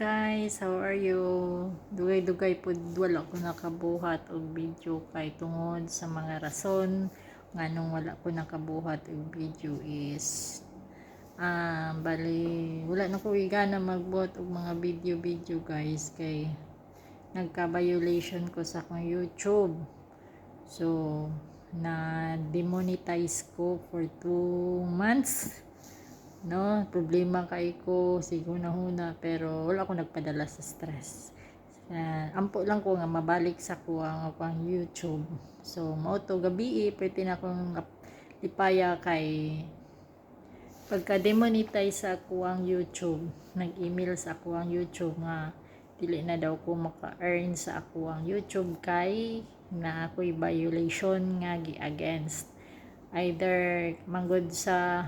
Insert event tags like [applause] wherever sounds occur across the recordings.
guys, how are you? Dugay-dugay po wala ko nakabuhat og video kay tungod sa mga rason nganong wala ko nakabuhat og video is ah bali wala na ko igana magbuhat og mga video-video guys kay nagka-violation ko sa akong YouTube. So na demonetize ko for 2 months no problema kay ko sigo na huna pero wala ko nagpadala sa stress. Uh, ampo lang ko nga mabalik sa ko ang akong YouTube. So mao to gabi eh, pwede na akong lipaya kay pagka demonetize sa ako ang YouTube. Nag-email sa ako ang YouTube nga dili na daw ko maka-earn sa ako ang YouTube kay na ako'y violation nga gi against either manggod sa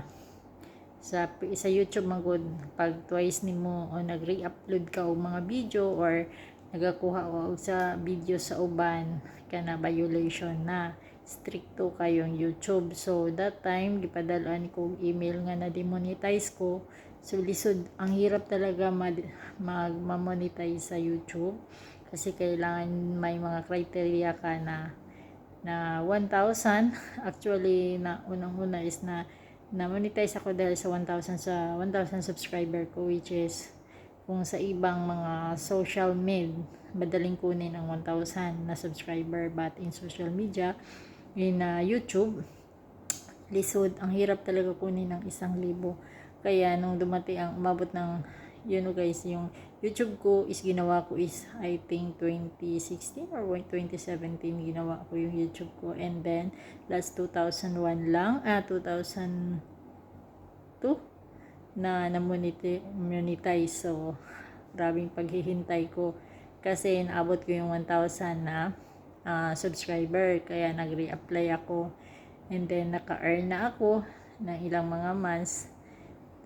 sa sa YouTube magud pag twice nimo o nag-re-upload ka og mga video or nagakuha og sa video sa uban kana violation na. Stricto kayong YouTube. So that time gipadalaan ko og email nga na demonetize ko. So lisod ang hirap talaga mag, mag monetize sa YouTube. Kasi kailangan may mga criteria ka na na 1,000 [laughs] actually na unang-una is na na monetize ako dahil sa 1,000 sa 1,000 subscriber ko which is kung sa ibang mga social med madaling kunin ang 1,000 na subscriber. But in social media in uh, YouTube lisod ang hirap talaga kunin ng isang libo. Kaya nung dumating ang umabot ng yun guys yung YouTube ko is ginawa ko is I think 2016 or 2017 ginawa ko yung YouTube ko. And then last 2001 lang ah 2002 na na-monetize so grabing paghihintay ko kasi naabot ko yung 1,000 na uh, subscriber. Kaya nag-reapply ako. And then naka-earn na ako ng ilang mga months.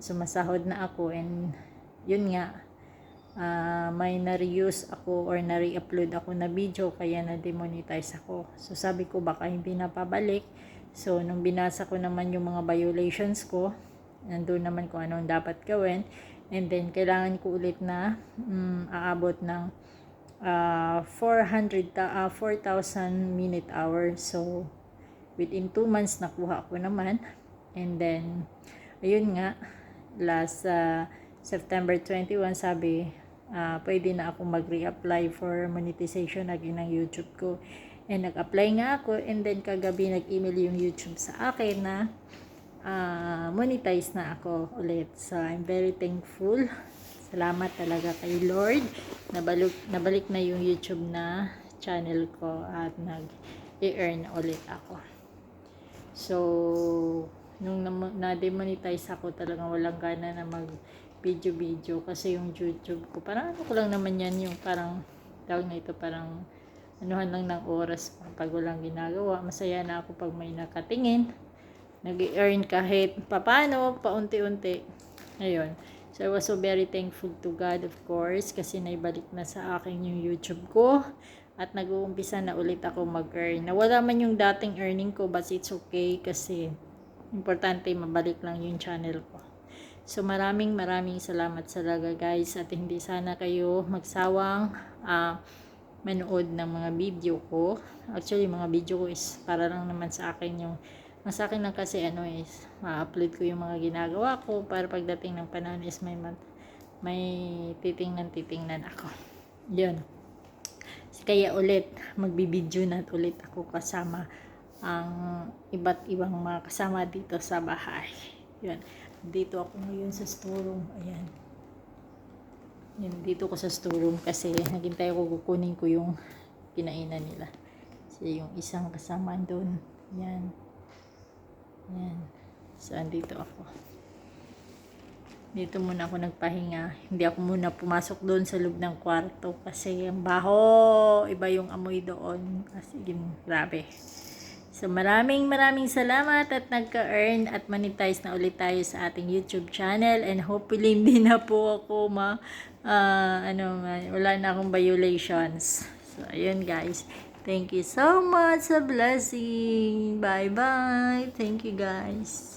Sumasahod na ako and yun nga uh, may na-reuse ako or na-re-upload ako na video kaya na-demonetize ako. So sabi ko baka hindi na pabalik. So nung binasa ko naman yung mga violations ko, nandun naman kung anong dapat gawin. And then kailangan ko ulit na um, aabot ng uh, 400 uh, 4,000 minute hour. So within 2 months nakuha ko naman. And then ayun nga last uh, September 21 sabi uh, pwede na ako mag-reapply for monetization again ng YouTube ko. And nag-apply nga ako and then kagabi nag-email yung YouTube sa akin na uh, monetize na ako ulit. So I'm very thankful. Salamat talaga kay Lord. Nabalik, nabalik na yung YouTube na channel ko at nag-earn ulit ako. So, nung na-demonetize ako talagang walang gana na mag video-video kasi yung YouTube ko, parang ano ko lang naman yan yung parang tawag na ito parang anuhan lang ng oras pag walang ginagawa. Masaya na ako pag may nakatingin. Nag-earn kahit papano, paunti-unti. Ayun. So, I was so very thankful to God, of course, kasi naibalik na sa akin yung YouTube ko. At nag-uumpisa na ulit ako mag-earn. Nawala man yung dating earning ko, but it's okay kasi importante mabalik lang yung channel ko. So maraming maraming salamat sa laga guys at hindi sana kayo magsawang uh, manood ng mga video ko. Actually mga video ko is para lang naman sa akin yung mas akin lang kasi ano is ma-upload ko yung mga ginagawa ko para pagdating ng panahon is may may titingnan titingnan ako. Yun. Kaya ulit magbibideo na ulit ako kasama ang iba't ibang mga kasama dito sa bahay. Yun. Dito ako ngayon sa storeroom. Ayan. Yan, dito ko sa storeroom kasi naghintay ako kukunin ko yung kinainan nila. Kasi yung isang kasama doon. Yan. Yan. So, andito ako. Dito muna ako nagpahinga. Hindi ako muna pumasok doon sa loob ng kwarto kasi ang baho. Iba yung amoy doon. Kasi grabe. So maraming maraming salamat at nagka-earn at monetize na ulit tayo sa ating YouTube channel and hopefully hindi na po ako ma uh, ano wala na akong violations. So ayun guys. Thank you so much sa blessing. Bye bye. Thank you guys.